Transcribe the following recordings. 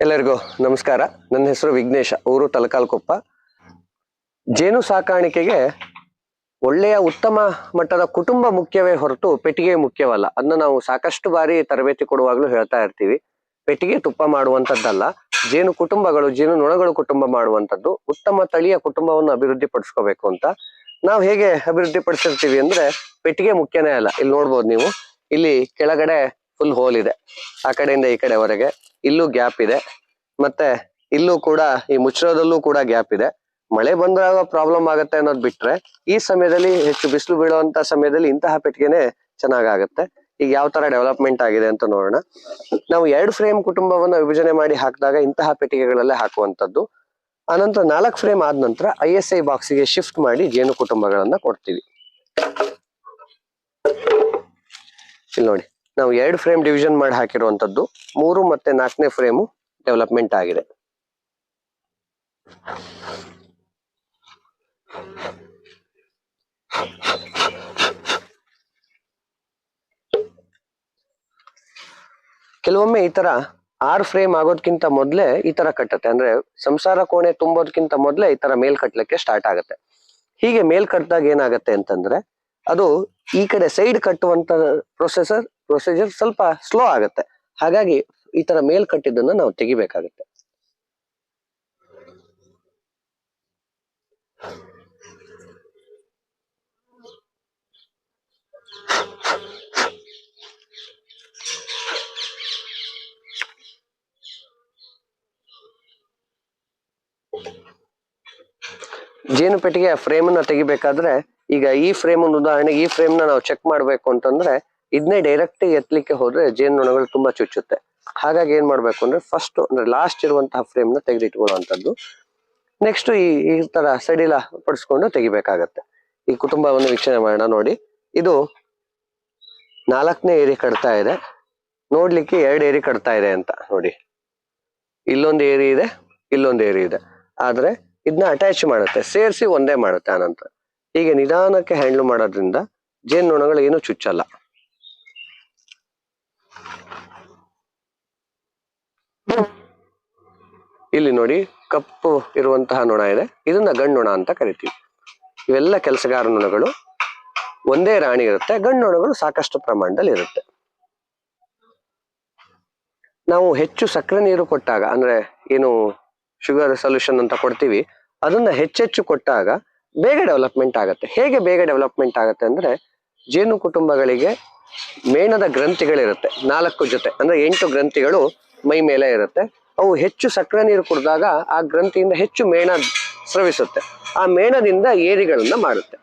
ಎಲ್ಲರಿಗೂ ನಮಸ್ಕಾರ. ನನ್ನ ಹೆಸರು ವಿಘ್ನೇಶ, ಊರು ತಲಕಾಲ್ಕೊಪ್ಪ. ಜೇನು ಸಾಕಾಣಿಕೆಗೆ ಒಳ್ಳೆಯ ಉತ್ತಮ ಮಟ್ಟದ ಕುಟುಂಬ ಮುಖ್ಯವೇ ಹೊರತು ಪೆಟ್ಟಿಗೆ ಮುಖ್ಯವಲ್ಲ. ಅದನ್ನ ನಾವು ಸಾಕಷ್ಟು ಬಾರಿ ತರಬೇತಿ ಕೊಡುವಾಗಲೂ ಹೇಳ್ತಾ ಇರ್ತೀವಿ. ಪೆಟ್ಟಿಗೆ ತುಪ್ಪ ಮಾಡುವಂತದ್ದಲ್ಲ, ಜೇನು ಕುಟುಂಬಗಳು, ಜೇನು ನೊಣಗಳು ಕುಟುಂಬ ಮಾಡುವಂತದ್ದು, ಉತ್ತಮ ತಳಿಯ ಕುಟುಂಬವನ್ನು ಅಭಿವೃದ್ಧಿ ಪಡಿಸ್ಕೋಬೇಕು ಅಂತ ನಾವು ಹೇಗೆ ಅಭಿವೃದ್ಧಿ ಪಡಿಸಿರ್ತೀವಿ ಅಂದ್ರೆ ಪೆಟ್ಟಿಗೆ ಮುಖ್ಯನೇ ಅಲ್ಲ. ಇಲ್ಲಿ ನೋಡ್ಬೋದು ನೀವು, ಇಲ್ಲಿ ಕೆಳಗಡೆ ಫುಲ್ ಹೋಲ್ ಇದೆ. ಆ ಕಡೆಯಿಂದ ಈ ಕಡೆವರೆಗೆ. ಇಲ್ಲೂ ಗ್ಯಾಪ್ ಇದೆ. ಮತ್ತೆ ಇಲ್ಲೂ ಕೂಡ, ಈ ಮುಚ್ಚಳದಲ್ಲೂ ಕೂಡ ಗ್ಯಾಪ್ ಇದೆ. ಮಳೆ ಬಂದಾಗ ಪ್ರಾಬ್ಲಮ್ ಆಗುತ್ತೆ ಅನ್ನೋದು ಬಿಟ್ರೆ, ಈ ಸಮಯದಲ್ಲಿ ಹೆಚ್ಚು ಬಿಸಿಲು ಬೀಳುವಂತ ಸಮಯದಲ್ಲಿ ಇಂತಹ ಪೆಟ್ಟಿಗೆನೆ ಚೆನ್ನಾಗಾಗತ್ತೆ. ಈಗ ಯಾವ ತರ ಡೆವಲಪ್ಮೆಂಟ್ ಆಗಿದೆ ಅಂತ ನೋಡೋಣ. ನಾವು ಎರಡು ಫ್ರೇಮ್ ಕುಟುಂಬವನ್ನು ವಿಭಜನೆ ಮಾಡಿ ಹಾಕಿದಾಗ ಇಂತಹ ಪೆಟ್ಟಿಗೆಗಳಲ್ಲೇ ಹಾಕುವಂತದ್ದು ಆನಂತರ ನಾಲ್ಕು ಫ್ರೇಮ್ ಆದ ನಂತರ ಐ ಎಸ್ ಐ ಬಾಕ್ಸಿಗೆ ಶಿಫ್ಟ್ ಮಾಡಿ ಜೇನು ಕುಟುಂಬಗಳನ್ನ ಕೊಡ್ತೀವಿ. ಇಲ್ಲಿ ನೋಡಿ. ನಾವು ಎರಡು ಫ್ರೇಮ್ ಡಿವಿಷನ್ ಮಾಡಿ ಹಾಕಿರುವಂತದ್ದು ಮೂರು ಮತ್ತೆ ನಾಲ್ಕನೇ ಫ್ರೇಮು ಡೆವಲಪ್ಮೆಂಟ್ ಆಗಿದೆ. ಕೆಲವೊಮ್ಮೆ ಈ ತರ ಆರ್ ಫ್ರೇಮ್ ಆಗೋದ್ಕಿಂತ ಮೊದ್ಲೇ ಈ ತರ ಕಟ್ಟತ್ತೆ. ಅಂದ್ರೆ ಸಂಸಾರ ಕೋಣೆ ತುಂಬೋದ್ಕಿಂತ ಮೊದ್ಲೇ ಈ ತರ ಮೇಲ್ ಕಟ್ಲಿಕ್ಕೆ ಸ್ಟಾರ್ಟ್ ಆಗುತ್ತೆ. ಹೀಗೆ ಮೇಲ್ ಕಟ್ಟಿದಾಗ ಏನಾಗತ್ತೆ ಅಂತಂದ್ರೆ, ಅದು ಈ ಕಡೆ ಸೈಡ್ ಕಟ್ಟುವಂತ ಪ್ರೊಸೆಸರ್ ಪ್ರೊಸೀಜರ್ ಸ್ವಲ್ಪ ಸ್ಲೋ ಆಗುತ್ತೆ. ಹಾಗಾಗಿ ಈ ತರ ಮೇಲ್ ಕಟ್ಟಿದ್ದನ್ನ ನಾವು ತೆಗಿಬೇಕಾಗುತ್ತೆ. ಜೇನು ಪೆಟ್ಟಿಗೆ ಫ್ರೇಮ್ ಅನ್ನ ತೆಗಿಬೇಕಾದ್ರೆ ಈಗ ಈ ಫ್ರೇಮ್ ಉದಾಹರಣೆಗೆ ಈ ಫ್ರೇಮ್ನ ನಾವು ಚೆಕ್ ಮಾಡ್ಬೇಕು ಅಂತಂದ್ರೆ ಇದನ್ನೇ ಡೈರೆಕ್ಟ್ ಎತ್ತಲಿಕ್ಕೆ ಹೋದ್ರೆ ಜೇನುನೊಣಗಳು ತುಂಬಾ ಚುಚ್ಚುತ್ತೆ. ಹಾಗಾಗಿ ಏನ್ ಮಾಡ್ಬೇಕು ಅಂದ್ರೆ ಫಸ್ಟ್ ಅಂದ್ರೆ ಲಾಸ್ಟ್ ಇರುವಂತಹ ಫ್ರೇಮ್ನ ತೆಗೆದಿಟ್ಕೊಳ್ಳುವಂಥದ್ದು. ನೆಕ್ಸ್ಟ್ ಈ ಈ ತರ ಸಡಿಲ ಪಡಿಸ್ಕೊಂಡು ತೆಗಿಬೇಕಾಗತ್ತೆ. ಈ ಕುಟುಂಬವನ್ನು ವೀಕ್ಷಣೆ ಮಾಡೋಣ ನೋಡಿ. ಇದು ನಾಲ್ಕನೇ ಏರಿ ಕಟ್ತಾ ಇದೆ. ನೋಡ್ಲಿಕ್ಕೆ ಎರಡು ಏರಿ ಕಟ್ತಾ ಇದೆ ಅಂತ ನೋಡಿ. ಇಲ್ಲೊಂದು ಏರಿ ಇದೆ, ಇಲ್ಲೊಂದು ಏರಿ ಇದೆ. ಆದ್ರೆ ಇದನ್ನ ಅಟ್ಯಾಚ್ ಮಾಡುತ್ತೆ, ಸೇರಿಸಿ ಒಂದೇ ಮಾಡುತ್ತೆ ಆನಂತರ. ಹೀಗೆ ನಿಧಾನಕ್ಕೆ ಹ್ಯಾಂಡ್ಲ್ ಮಾಡೋದ್ರಿಂದ ಜೇನು ನೊಣಗಳು ಏನು ಚುಚ್ಚಲ್ಲ. ಇಲ್ಲಿ ನೋಡಿ ಕಪ್ಪು ಇರುವಂತಹ ನೊಣ ಇದೆ. ಇದನ್ನ ಗಂಡು ನೊಣ ಅಂತ ಕರಿತೀವಿ. ಇವೆಲ್ಲ ಕೆಲಸಗಾರ ನೊಣಗಳು. ಒಂದೇ ರಾಣಿ ಇರುತ್ತೆ. ಗಂಡು ನೊಣಗಳು ಸಾಕಷ್ಟು ಪ್ರಮಾಣದಲ್ಲಿ ಇರುತ್ತೆ. ನಾವು ಹೆಚ್ಚು ಸಕ್ಕರೆ ನೀರು ಕೊಟ್ಟಾಗ, ಅಂದ್ರೆ ಏನು ಶುಗರ್ ಸೊಲ್ಯೂಷನ್ ಅಂತ ಕೊಡ್ತೀವಿ, ಅದನ್ನ ಹೆಚ್ಚೆಚ್ಚು ಕೊಟ್ಟಾಗ ಬೇಗ ಡೆವಲಪ್ಮೆಂಟ್ ಆಗುತ್ತೆ. ಹೇಗೆ ಬೇಗ ಡೆವಲಪ್ಮೆಂಟ್ ಆಗುತ್ತೆ ಅಂದ್ರೆ, ಜೇನು ಕುಟುಂಬಗಳಿಗೆ ಮೇಣದ ಗ್ರಂಥಿಗಳಿರುತ್ತೆ. ನಾಲ್ಕು ಜೊತೆ, ಅಂದ್ರೆ ಎಂಟು ಗ್ರಂಥಿಗಳು ಮೈ ಮೇಲೆ ಇರುತ್ತೆ. ಅವು ಹೆಚ್ಚು ಸಕ್ಕರೆ ನೀರು ಕುಡಿದಾಗ ಆ ಗ್ರಂಥಿಯಿಂದ ಹೆಚ್ಚು ಮೇಣ ಸ್ರವಿಸುತ್ತೆ. ಆ ಮೇಣದಿಂದ ಏರಿಗಳನ್ನ ಮಾಡುತ್ತೆ.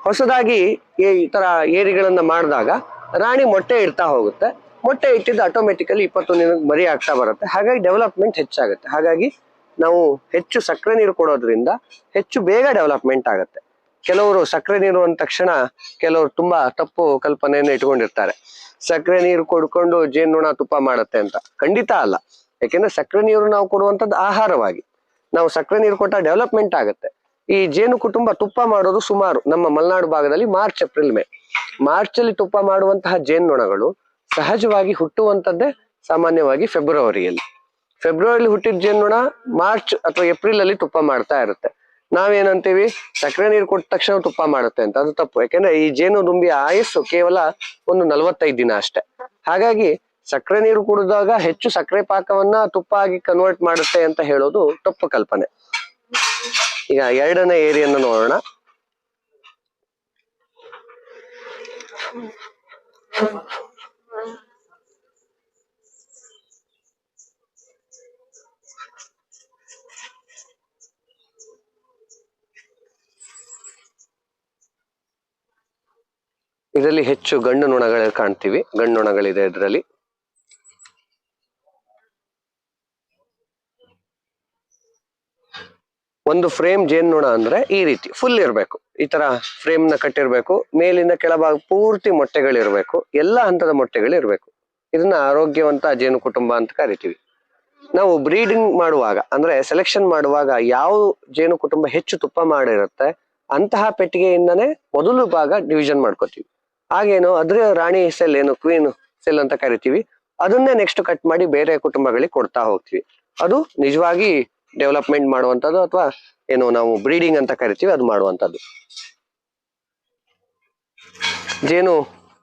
ಹೊಸದಾಗಿ ಈ ತರ ಏರಿಗಳನ್ನ ಮಾಡಿದಾಗ ರಾಣಿ ಮೊಟ್ಟೆ ಇಡ್ತಾ ಹೋಗುತ್ತೆ. ಮೊಟ್ಟೆ ಇಟ್ಟಿದ್ದು ಆಟೋಮೆಟಿಕಲಿ ಇಪ್ಪತ್ತು ದಿನಕ್ಕೆ ಮರಿ ಆಗ್ತಾ ಬರುತ್ತೆ. ಹಾಗಾಗಿ ಡೆವಲಪ್ಮೆಂಟ್ ಹೆಚ್ಚಾಗುತ್ತೆ. ಹಾಗಾಗಿ ನಾವು ಹೆಚ್ಚು ಸಕ್ಕರೆ ನೀರು ಕೊಡೋದ್ರಿಂದ ಹೆಚ್ಚು ಬೇಗ ಡೆವಲಪ್ಮೆಂಟ್ ಆಗುತ್ತೆ. ಕೆಲವರು ಸಕ್ಕರೆ ನೀರು ಅಂದ ತಕ್ಷಣ ಕೆಲವರು ತುಂಬಾ ತಪ್ಪು ಕಲ್ಪನೆಯನ್ನು ಇಟ್ಕೊಂಡಿರ್ತಾರೆ. ಸಕ್ಕರೆ ನೀರು ಕೊಡ್ಕೊಂಡು ಜೇನುಣ ತುಪ್ಪ ಮಾಡುತ್ತೆ ಅಂತ. ಖಂಡಿತ ಅಲ್ಲ. ಯಾಕೆಂದ್ರೆ ಸಕ್ಕರೆ ನೀರು ನಾವು ಕೊಡುವಂಥದ್ದು ಆಹಾರವಾಗಿ. ನಾವು ಸಕ್ಕರೆ ನೀರು ಕೊಟ್ಟ ಡೆವಲಪ್ಮೆಂಟ್ ಆಗುತ್ತೆ. ಈ ಜೇನು ಕುಟುಂಬ ತುಪ್ಪ ಮಾಡೋದು ಸುಮಾರು ನಮ್ಮ ಮಲೆನಾಡು ಭಾಗದಲ್ಲಿ ಮಾರ್ಚ್, ಏಪ್ರಿಲ್, ಮೇ. ಮಾರ್ಚ್ ಅಲ್ಲಿ ತುಪ್ಪ ಮಾಡುವಂತಹ ಜೇನುನೊಣಗಳು ಸಹಜವಾಗಿ ಹುಟ್ಟುವಂತದ್ದೇ ಸಾಮಾನ್ಯವಾಗಿ ಫೆಬ್ರವರಿಯಲ್ಲಿ. ಫೆಬ್ರವರಿಲಿ ಹುಟ್ಟಿದ ಜೇನುನೊಣ ಮಾರ್ಚ್ ಅಥವಾ ಏಪ್ರಿಲ್ ಅಲ್ಲಿ ತುಪ್ಪ ಮಾಡ್ತಾ ಇರುತ್ತೆ. ನಾವೇನಂತೀವಿ? ಸಕ್ಕರೆ ನೀರು ಕೊಟ್ಟ ತಕ್ಷಣ ತುಪ್ಪ ಮಾಡುತ್ತೆ ಅಂತ. ಅದು ತಪ್ಪು. ಯಾಕೆಂದ್ರೆ ಈ ಜೇನು ದುಂಬಿಯ ಆಯಸ್ಸು ಕೇವಲ ಒಂದು ನಲವತ್ತೈದು ದಿನ ಅಷ್ಟೇ. ಹಾಗಾಗಿ ಸಕ್ಕರೆ ನೀರು ಕುಡಿದಾಗ ಹೆಚ್ಚು ಸಕ್ಕರೆ ಪಾಕವನ್ನ ತುಪ್ಪ ಆಗಿ ಕನ್ವರ್ಟ್ ಮಾಡುತ್ತೆ ಅಂತ ಹೇಳೋದು ತಪ್ಪು ಕಲ್ಪನೆ. ಈಗ ಎರಡನೇ ಏರಿಯನ್ನು ನೋಡೋಣ. ಇದರಲ್ಲಿ ಹೆಚ್ಚು ಗಂಡು ನೊಣಗಳು ಕಾಣ್ತೀವಿ. ಗಂಡು ನೊಣಗಳಿದೆ ಇದರಲ್ಲಿ. ಒಂದು ಫ್ರೇಮ್ ಜೇನ್ನೊಣ ಅಂದ್ರೆ ಈ ರೀತಿ ಫುಲ್ ಇರಬೇಕು. ಈ ತರ ಫ್ರೇಮ್ನ ಕಟ್ಟಿರ್ಬೇಕು. ಮೇಲಿಂದ ಕೆಳಭಾಗ ಪೂರ್ತಿ ಮೊಟ್ಟೆಗಳಿರ್ಬೇಕು. ಎಲ್ಲ ಹಂತದ ಮೊಟ್ಟೆಗಳಿರ್ಬೇಕು. ಇದನ್ನ ಆರೋಗ್ಯವಂತ ಜೇನು ಕುಟುಂಬ ಅಂತ ಕರಿತೀವಿ. ನಾವು ಬ್ರೀಡಿಂಗ್ ಮಾಡುವಾಗ, ಅಂದ್ರೆ ಸೆಲೆಕ್ಷನ್ ಮಾಡುವಾಗ ಯಾವ ಜೇನು ಕುಟುಂಬ ಹೆಚ್ಚು ತುಪ್ಪ ಮಾಡಿರುತ್ತೆ, ಅಂತಹ ಪೆಟ್ಟಿಗೆಯಿಂದನೇ ಮೊದಲು ಭಾಗ ಡಿವಿಷನ್ ಮಾಡ್ಕೋತೀವಿ. ಹಾಗೇನು, ಅದ್ರ ರಾಣಿ ಸೆಲ್ ಏನು ಕ್ವೀನ್ ಸೆಲ್ ಅಂತ ಕರಿತೀವಿ. ಅದನ್ನೇ ನೆಕ್ಸ್ಟ್ ಕಟ್ ಮಾಡಿ ಬೇರೆ ಕುಟುಂಬಗಳಿಗೆ ಕೊಡ್ತಾ ಹೋಗ್ತೀವಿ. ಅದು ನಿಜವಾಗಿ ಡೆವಲಪ್ಮೆಂಟ್ ಮಾಡುವಂತದ್ದು ಅಥವಾ ಏನು ನಾವು ಬ್ರೀಡಿಂಗ್ ಅಂತ ಕರಿತೀವಿ, ಅದು ಮಾಡುವಂತದ್ದು ಜೇನು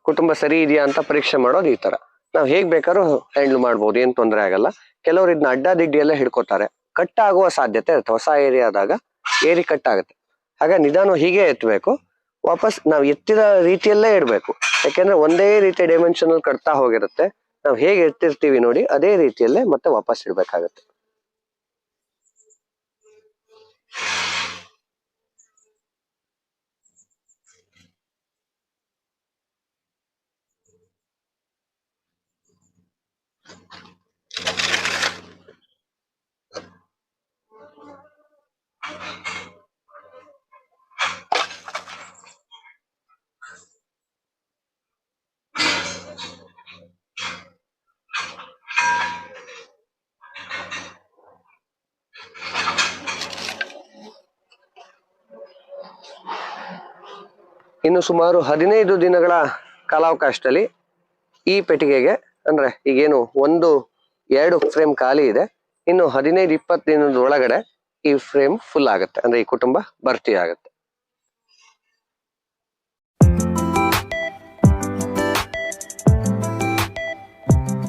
ಕುಟುಂಬ ಸರಿ ಇದೆಯಾ ಅಂತ ಪರೀಕ್ಷೆ ಮಾಡೋದು ಈ ತರ ನಾವು ಹೇಗ್ ಬೇಕಾದ್ರೂ ಹ್ಯಾಂಡಲ್ ಮಾಡ್ಬೋದು, ಏನ್ ತೊಂದರೆ ಆಗಲ್ಲ. ಕೆಲವರು ಇದನ್ನ ಅಡ್ಡಾದಿಡ್ಡಿ ಎಲ್ಲ ಹಿಡ್ಕೋತಾರೆ. ಕಟ್ ಆಗುವ ಸಾಧ್ಯತೆ ಇರುತ್ತೆ. ಹೊಸ ಏರಿಯಾದಾಗ ಏರಿ ಕಟ್ ಆಗುತ್ತೆ ಹಾಗೆ ನಿಧಾನ ಹೀಗೆ ಎತ್ತಬೇಕು ವಾಪಸ್ ನಾವು ಎತ್ತಿದ ರೀತಿಯಲ್ಲೇ ಇಡಬೇಕು. ಯಾಕೆಂದ್ರೆ ಒಂದೇ ರೀತಿಯ ಡೈಮೆನ್ಷನ್ ಕಟ್ತಾ ಹೋಗಿರುತ್ತೆ. ನಾವು ಹೇಗೆ ಎತ್ತಿರ್ತೀವಿ ನೋಡಿ, ಅದೇ ರೀತಿಯಲ್ಲೇ ಮತ್ತೆ ವಾಪಸ್ ಇಡ್ಬೇಕಾಗತ್ತೆ. ಇನ್ನು ಸುಮಾರು ಹದಿನೈದು ದಿನಗಳ ಕಾಲಾವಕಾಶದಲ್ಲಿ ಈ ಪೆಟ್ಟಿಗೆಗೆ, ಅಂದ್ರೆ ಈಗೇನು ಒಂದು, ಎರಡು ಫ್ರೇಮ್ ಖಾಲಿ ಇದೆ. ಇನ್ನು ಹದಿನೈದು, ಇಪ್ಪತ್ತು ದಿನದ ಒಳಗಡೆ ಈ ಫ್ರೇಮ್ ಫುಲ್ ಆಗುತ್ತೆ. ಅಂದ್ರೆ ಈ ಕುಟುಂಬ ಭರ್ತಿ ಆಗುತ್ತೆ